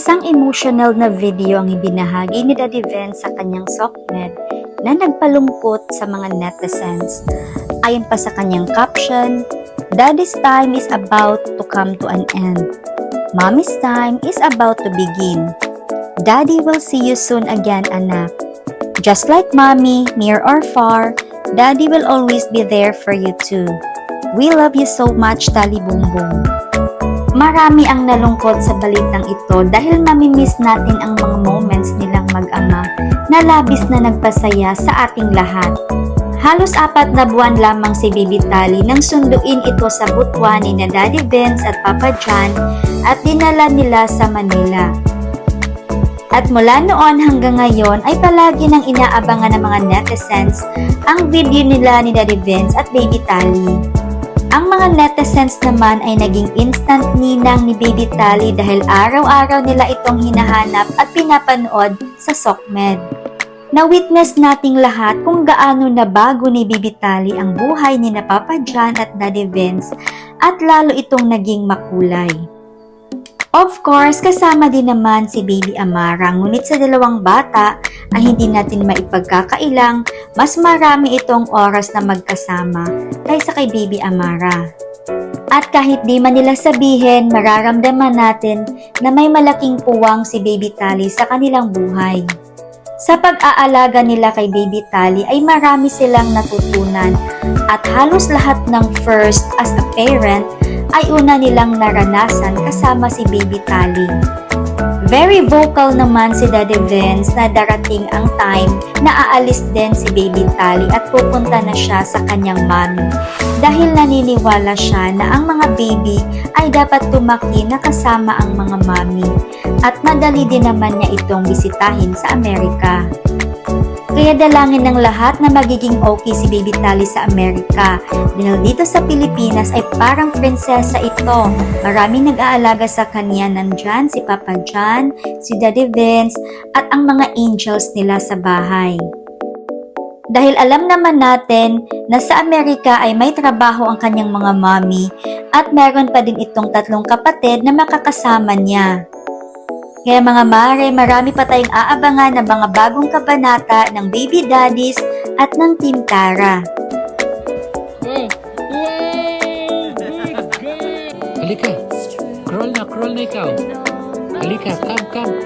Isang emotional na video ang ibinahagi ni Daddy Vince sa kanyang socknet na nagpalungkot sa mga netizens. Ayon pa sa kanyang caption, Daddy's time is about to come to an end. Mommy's time is about to begin. Daddy will see you soon again, anak. Just like mommy, near or far, Daddy will always be there for you too. We love you so much, Tali Bumbong. Marami ang nalungkot sa balitang ito dahil mamimiss natin ang mga moments nilang mag-ama na labis na nagpasaya sa ating lahat. Halos apat na buwan lamang si Baby Tali nang sunduin ito sa Butuan ni na Daddy Vince at Papa John at dinala nila sa Manila. At mula noon hanggang ngayon ay palagi nang inaabangan ng mga netizens ang video nila ni Daddy Vince at Baby Tali. Ang mga netizens naman ay naging instant ninang ni Baby Tali dahil araw-araw nila itong hinahanap at pinapanood sa Sokmed. Na-witness nating lahat kung gaano na bago ni Baby Tali ang buhay ni na Papa John at Daddy Vince at lalo itong naging makulay. Of course, kasama din naman si Baby Amara, ngunit sa dalawang bata ay hindi natin maipagkakailang mas marami itong oras na magkasama kaysa kay Baby Amara. At kahit di man nila sabihin, mararamdaman natin na may malaking puwang si Baby Tali sa kanilang buhay. Sa pag-aalaga nila kay Baby Tali ay marami silang natutunan at halos lahat ng first as a parent ay una nilang naranasan kasama si Baby Tali. Very vocal naman si Daddy Vince na darating ang time na aalis din si Baby Tali at pupunta na siya sa kanyang mommy. Dahil naniniwala siya na ang mga baby ay dapat tumaki na kasama ang mga mommy at madali din naman niya itong bisitahin sa Amerika. Kaya dalangin ng lahat na magiging okay si Baby Tali sa Amerika. Dahil dito sa Pilipinas ay parang prinsesa ito. Maraming nag-aalaga sa kanya nandyan si Papa John, si Daddy Vince, at ang mga angels nila sa bahay. Dahil alam naman natin na sa Amerika ay may trabaho ang kanyang mga mommy at meron pa din itong tatlong kapatid na makakasama niya. Kaya mga mare, marami pa tayong aabangan ng mga bagong kabanata ng Baby Daddies at ng Team Tara. Halika, crawl na, crawl na ikaw. Halika, come, come.